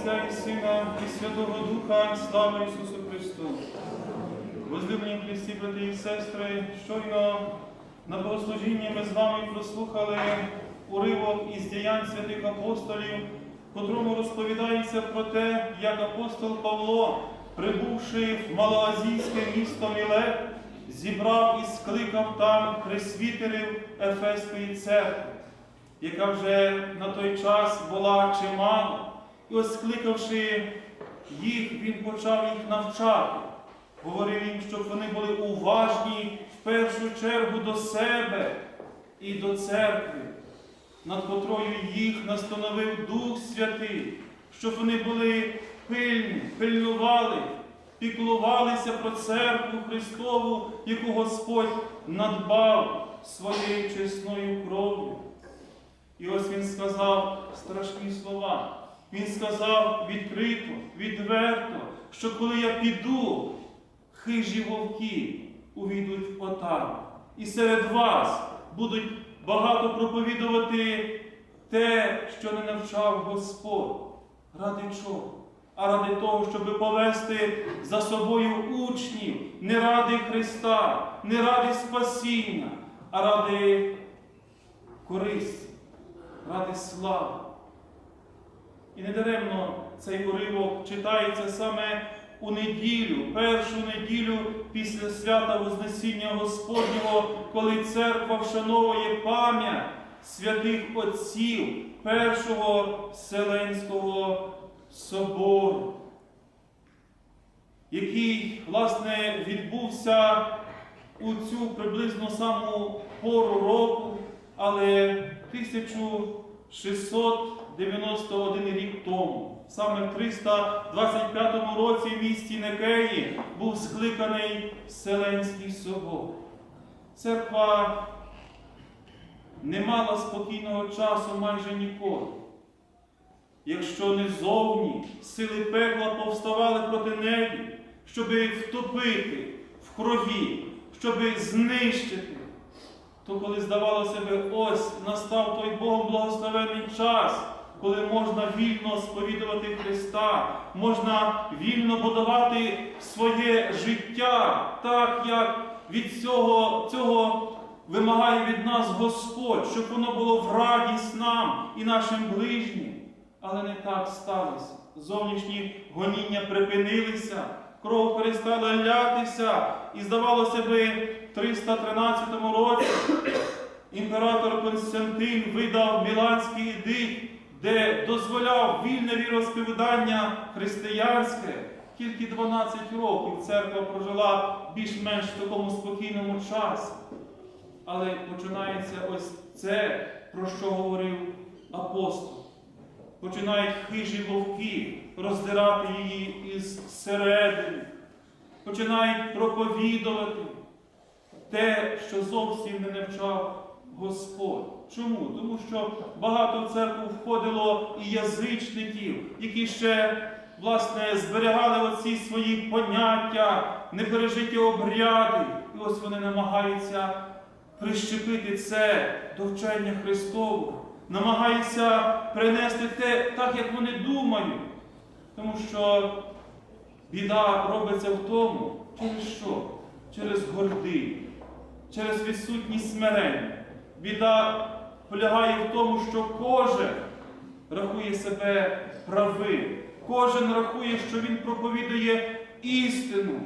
Отця і Сина і Святого Духа, слава Ісусу Христу. Возлюблені Христі, брати і сестри, щойно на богослужінні ми з вами прослухали уривок із діянь святих апостолів, котрому розповідається про те, як апостол Павло, прибувши в малоазійське місто Мілет, зібрав і скликав там пресвітерів Ефеської церкви яка вже на той час була чимало, і ось скликавши їх, він почав їх навчати. Говорив їм, щоб вони були уважні в першу чергу до себе і до церкви, над котрою їх настановив Дух Святий, щоб вони були пильні, пильнували, піклувалися про церкву Христову, яку Господь надбав своєю чесною кров'ю. І ось він сказав страшні слова. Він сказав відкрито, відверто, що коли я піду, хижі вовки увійдуть в отару. І серед вас будуть багато проповідувати те, що не навчав Господь. Ради чого? А ради того, щоб повести за собою учнів не ради Христа, не ради спасіння, а ради користі ради слави. І недаремно цей уривок читається саме у неділю, першу неділю після свята Вознесіння Господнього, коли церква вшановує пам'ять святих Отців Першого Вселенського собору, який, власне, відбувся у цю приблизно саму пору року, але 1691 рік тому, саме в 325 році в місті Некеї був скликаний Вселенський собор. Церква не мала спокійного часу майже ніколи. Якщо не зовні сили пекла повставали проти неї, щоби втопити в крові, щоби знищити то коли здавалося би, ось настав той Богом благословений час, коли можна вільно сповідувати Христа, можна вільно будувати своє життя, так як від цього, цього вимагає від нас Господь, щоб воно було в радість нам і нашим ближнім. Але не так сталося. Зовнішні гоніння припинилися, кров перестала лятися, і здавалося би, в 313 році імператор Константин видав Міланський едикт, де дозволяв вільне віросповідання християнське. Тільки 12 років церква прожила більш-менш в такому спокійному часі. Але починається ось це, про що говорив апостол. Починають хижі вовки роздирати її із середини, починають проповідувати те, що зовсім не навчав Господь. Чому? Тому що багато в церкву входило і язичників, які ще власне зберігали оці свої поняття, непережиті обряди. І ось вони намагаються прищепити це до вчення Христового, намагаються принести те так, як вони думають. Тому що біда робиться в тому, через що? Через гординю через відсутність смирення. Біда полягає в тому, що кожен рахує себе правим, кожен рахує, що він проповідує істину.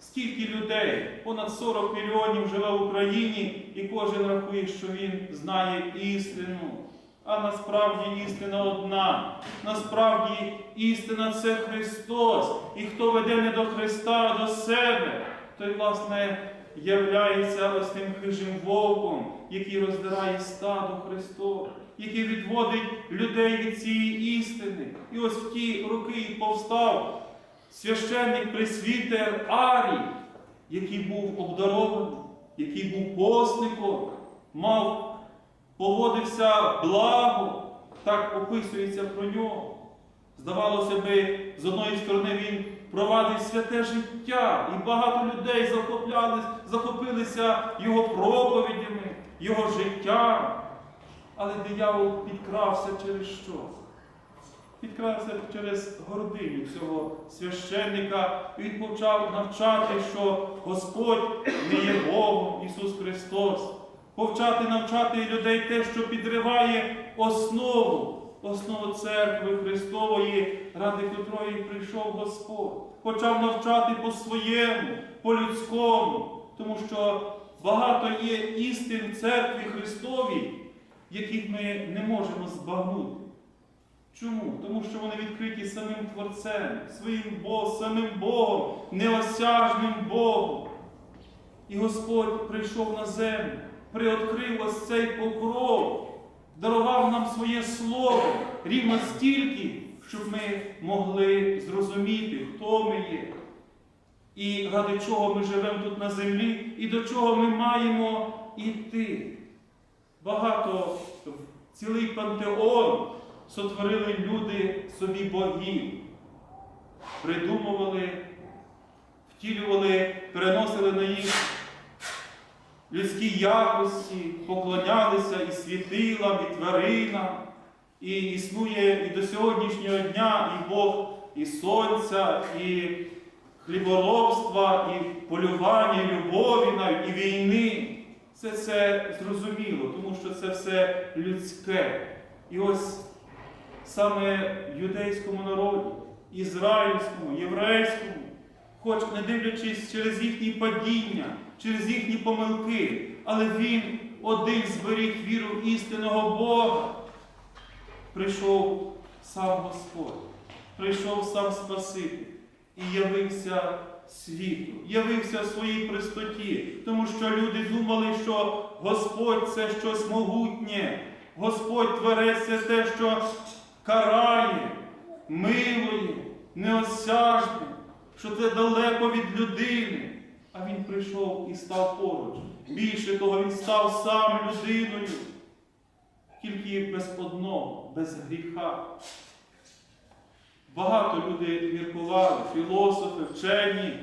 Скільки людей, понад 40 мільйонів живе в Україні, і кожен рахує, що він знає істину. А насправді істина одна. Насправді істина це Христос. І хто веде не до Христа, а до себе, той, власне, являється ось тим хижим вовком, який роздирає стадо Христове, який відводить людей від цієї істини. І ось в ті роки повстав священник пресвітер Арій, який був обдарований, який був постником, мав, поводився благо, так описується про нього. Здавалося би, з одної сторони він провадив святе життя, і багато людей захопилися його проповідями, його життям. Але диявол підкрався через що? підкрався через гординю цього священника. і Він почав навчати, що Господь не є Богом, Ісус Христос. Повчати, навчати людей те, що підриває основу, основу церкви Христової, ради котрої прийшов Господь. Почав навчати по-своєму, по-людському, тому що багато є істин церкві Христовій, яких ми не можемо збагнути. Чому? Тому що вони відкриті самим Творцем, своїм Богом, самим Богом, неосяжним Богом. І Господь прийшов на землю, приоткрив ось цей покров, дарував нам своє слово рівно стільки, щоб ми могли зрозуміти, хто ми є. І ради чого ми живемо тут на землі, і до чого ми маємо йти. Багато цілий пантеон сотворили люди собі богів, придумували, втілювали, переносили на їх людські якості, поклонялися і світилам, і тваринам. І існує і до сьогоднішнього дня і Бог і сонця, і хліборобства, і полювання, і любові, навіть, і війни. Це все зрозуміло, тому що це все людське. І ось саме юдейському народі, ізраїльському, єврейському, хоч не дивлячись через їхні падіння, через їхні помилки, але він один зберіг віру істинного Бога. Прийшов сам Господь, прийшов сам Спаситель і явився світу, явився в своїй пристоті, тому що люди думали, що Господь це щось могутнє, Господь творець це те, що карає, милує, неосяжне, що це далеко від людини. А він прийшов і став поруч. Більше того, він став сам людиною, тільки без одного, без гріха. Багато люди міркували, філософи, вчені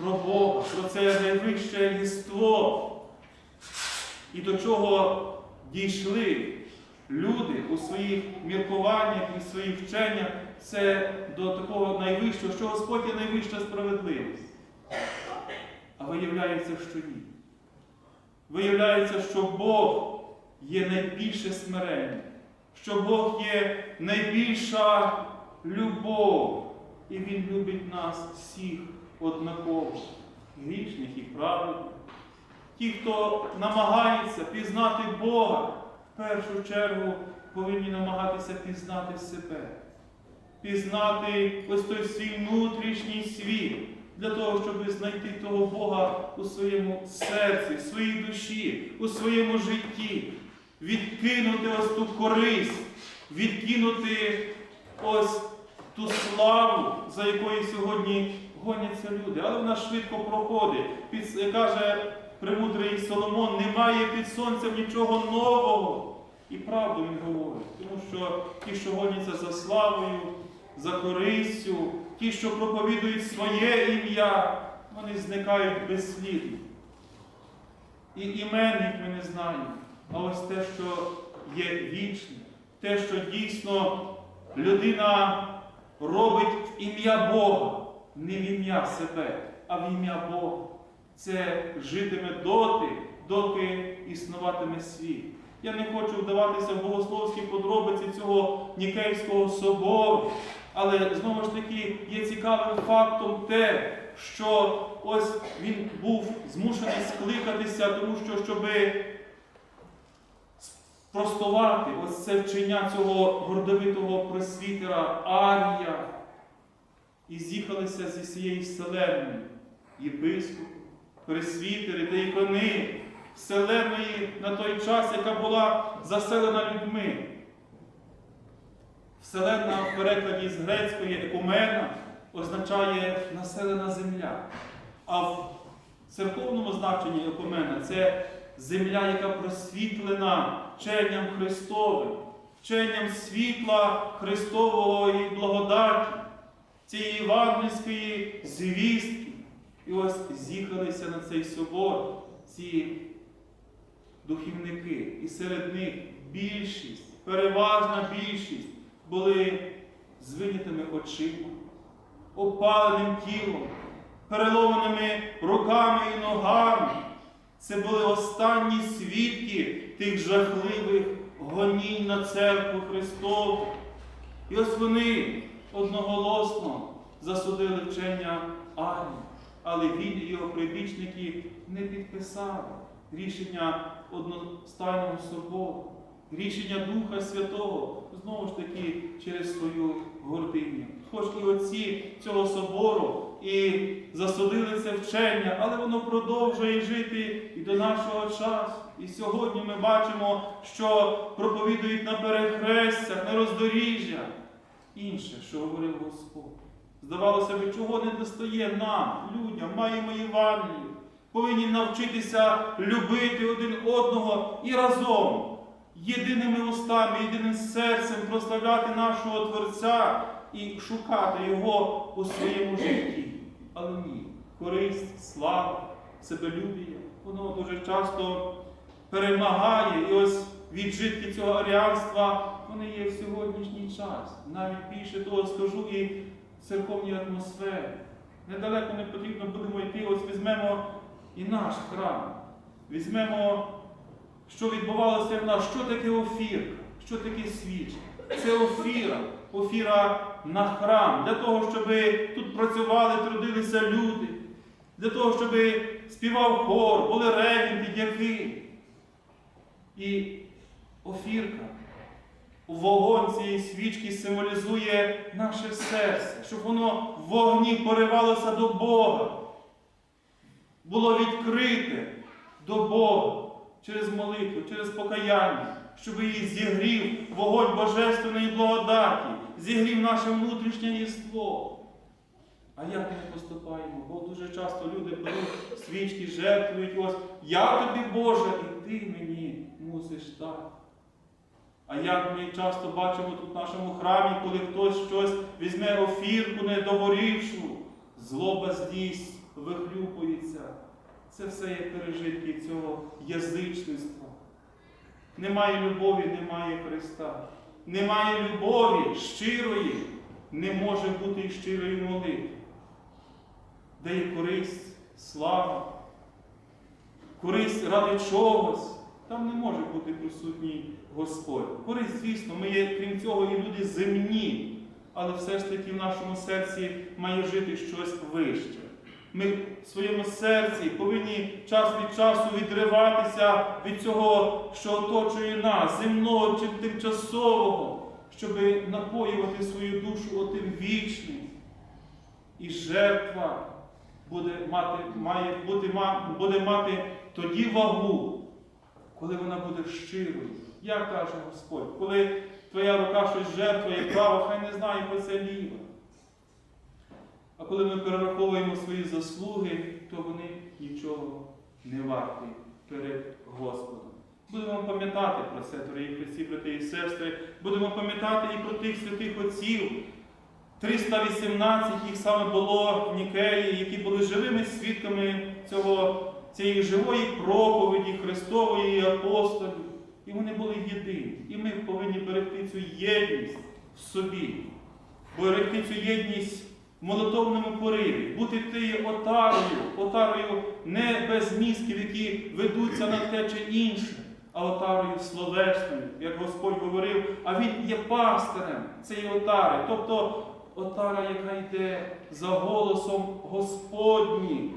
про Бога, про це найвище єство. І до чого дійшли люди у своїх міркуваннях і своїх вченнях, це до такого найвищого, що Господь є найвища справедливість. Виявляється, що ні. Виявляється, що Бог є найбільше смирення, що Бог є найбільша любов, і Він любить нас всіх однаково, грішних і праведних. Ті, хто намагається пізнати Бога, в першу чергу повинні намагатися пізнати себе, пізнати ось той свій внутрішній світ, для того, щоб знайти того Бога у своєму серці, в своїй душі, у своєму житті, відкинути ось ту користь, відкинути ось ту славу, за якою сьогодні гоняться люди. Але вона швидко проходить. Під, каже премудрий Соломон, немає під сонцем нічого нового. І правду він говорить, тому що ті, що гоняться за славою, за користю, ті, що проповідують своє ім'я, вони зникають безслідно. І імен їх ми не знаємо. А ось те, що є вічне, те, що дійсно людина робить в ім'я Бога, не в ім'я себе, а в ім'я Бога. Це житиме доти, доки існуватиме світ. Я не хочу вдаватися в богословські подробиці цього Нікейського собору, але знову ж таки є цікавим фактом те, що ось він був змушений скликатися, тому що щоби спростувати ось це вчення цього гордовитого просвітера Арія. І з'їхалися зі всієї вселенної єпископи, пресвітери та ікони вселеної на той час, яка була заселена людьми. Вселенна в перекладі з грецької екумена означає населена земля. А в церковному значенні екумена це земля, яка просвітлена вченням Христовим, вченням світла Христового і благодаті, цієї євангельської звістки. І ось з'їхалися на цей собор ці духівники. І серед них більшість, переважна більшість були з винятими очима, опаленим тілом, переломаними руками і ногами. Це були останні свідки тих жахливих гонінь на церкву Христову. І ось вони одноголосно засудили вчення Арії, але він і його прибічники не підписали рішення одностайного собору, рішення Духа Святого, знову ж таки через свою гординю. Хоч і отці цього собору і засудили це вчення, але воно продовжує жити і до нашого часу. І сьогодні ми бачимо, що проповідують на перехрестях, на роздоріжжях. Інше, що говорив Господь. Здавалося б, чого не достає нам, людям, маємо Євангелію. Повинні навчитися любити один одного і разом, єдиними устами, єдиним серцем прославляти нашого Творця і шукати Його у своєму житті. Але ні, користь, слава, себелюбія, воно дуже часто перемагає. І ось віджитки цього аріанства, вони є в сьогоднішній час. Навіть більше того скажу і в церковній атмосфері. Недалеко не потрібно будемо йти, ось візьмемо і наш храм. Візьмемо, що відбувалося в нас, що таке офірка, що таке свічка. Це офіра, офіра на храм, для того, щоб тут працювали, трудилися люди, для того, щоб співав хор, були регенти, дяки. І офірка, вогонь цієї свічки символізує наше серце, щоб воно в вогні поривалося до Бога, було відкрите до Бога через молитву, через покаяння, щоб її зігрів вогонь Божественної благодаті, зігрів наше внутрішнє єство. А як ми поступаємо? Бо дуже часто люди беруть свічки, жертвують ось я тобі Боже, і ти мені мусиш дати. А як ми часто бачимо тут в нашому храмі, коли хтось щось візьме офірку недогорівшу, злоба злість вихлюпується. Це все є пережитки цього язичництва. Немає любові, немає Христа. Немає любові щирої, не може бути і щирої молитви. Де є користь, слава, користь ради чогось, там не може бути присутній Господь. Користь, звісно, ми є, крім цього, і люди земні, але все ж таки в нашому серці має жити щось вище. Ми в своєму серці повинні час від часу відриватися від цього, що оточує нас, земного чи тимчасового, щоб напоювати свою душу отим вічним. І жертва буде мати, має ма- буде мати тоді вагу, коли вона буде щирою. Як каже Господь, коли твоя рука щось жертвує право, хай не знає, бо це ліва. Коли ми перераховуємо свої заслуги, то вони нічого не варті перед Господом. Будемо пам'ятати про це, дорогі Христі, брати і сестри. Будемо пам'ятати і про тих святих отців. 318 їх саме було в Нікеї, які були живими свідками цього, цієї живої проповіді Христової і апостолів. І вони були єдині. І ми повинні берегти цю єдність в собі, берегти цю єдність в молитовному пориві, бути тією отарою, отарою не без мізків, які ведуться на те чи інше, а отарою словесною, як Господь говорив, а Він є пастирем цієї отари. Тобто отара, яка йде за голосом Господнім,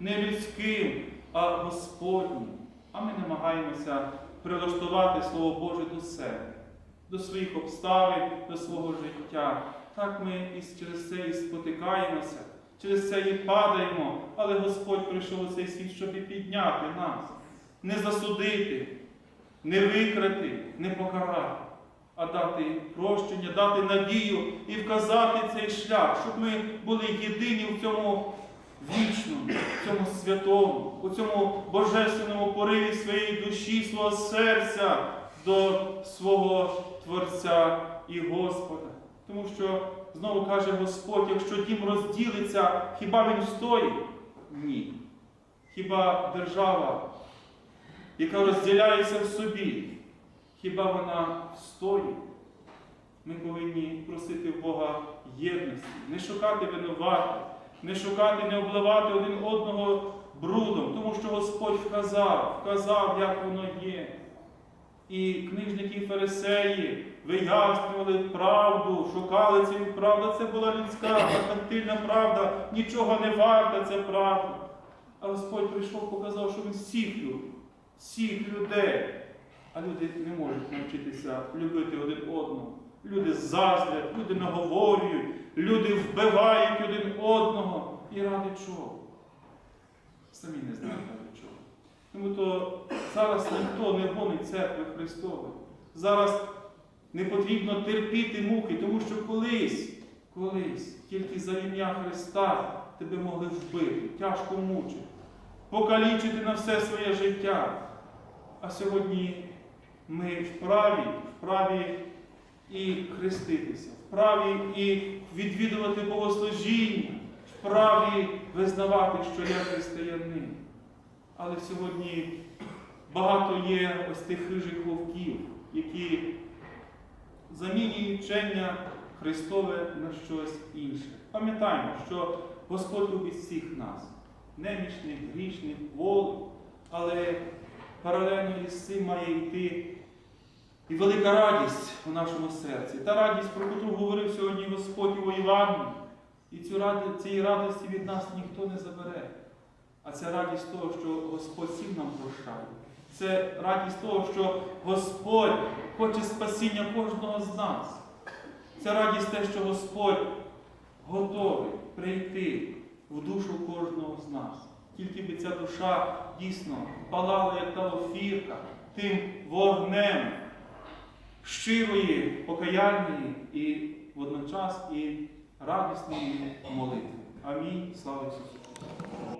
не людським, а Господнім. А ми намагаємося прилаштувати Слово Боже до себе, до своїх обставин, до свого життя. Так ми і через це і спотикаємося, через це і падаємо, але Господь прийшов у цей світ, щоб і підняти нас, не засудити, не викрати, не покарати, а дати прощення, дати надію і вказати цей шлях, щоб ми були єдині в цьому вічному, в цьому святому, у цьому божественному пориві своєї душі, свого серця до свого Творця і Господа. Тому що, знову каже Господь, якщо дім розділиться, хіба він встоїть? Ні. Хіба держава, яка розділяється в собі, хіба вона встоїть? ми повинні просити в Бога єдності, не шукати винуватих, не шукати, не обливати один одного брудом, тому що Господь вказав, вказав, як воно є. І книжники фарисеї вияснювали правду, шукали цю правду. Це була людська, меркантильна правда, нічого не варта ця правда. А Господь прийшов, показав, що Він всіх любить, всіх людей. А люди не можуть навчитися любити один одного. Люди заздрять, люди наговорюють, люди вбивають один одного. І ради чого? Самі не знають ради чого. Тому то зараз ніхто не гонить церкви Христової. Зараз не потрібно терпіти муки, тому що колись, колись, тільки за ім'я Христа тебе могли вбити, тяжко мучити, покалічити на все своє життя. А сьогодні ми вправі, вправі і хреститися, вправі і відвідувати богослужіння, вправі визнавати, що я християнин. Але сьогодні багато є ось тих хижих вовків, які замінюють вчення Христове на щось інше. Пам'ятаємо, що Господь любить всіх нас, немічних, грішних, волих, але паралельно із цим має йти і велика радість у нашому серці. Та радість, про яку говорив сьогодні Господь у Івані. І цю раді- цієї радості від нас ніхто не забере. А це радість того, що Господь всім нам прощає. Це радість того, що Господь хоче спасіння кожного з нас. Це радість те, що Господь готовий прийти в душу кожного з нас. Тільки би ця душа дійсно палала, як та офірка, тим вогнем щирої, покаяльної і водночас і радісної молитви. Амінь. Слава Ісусу!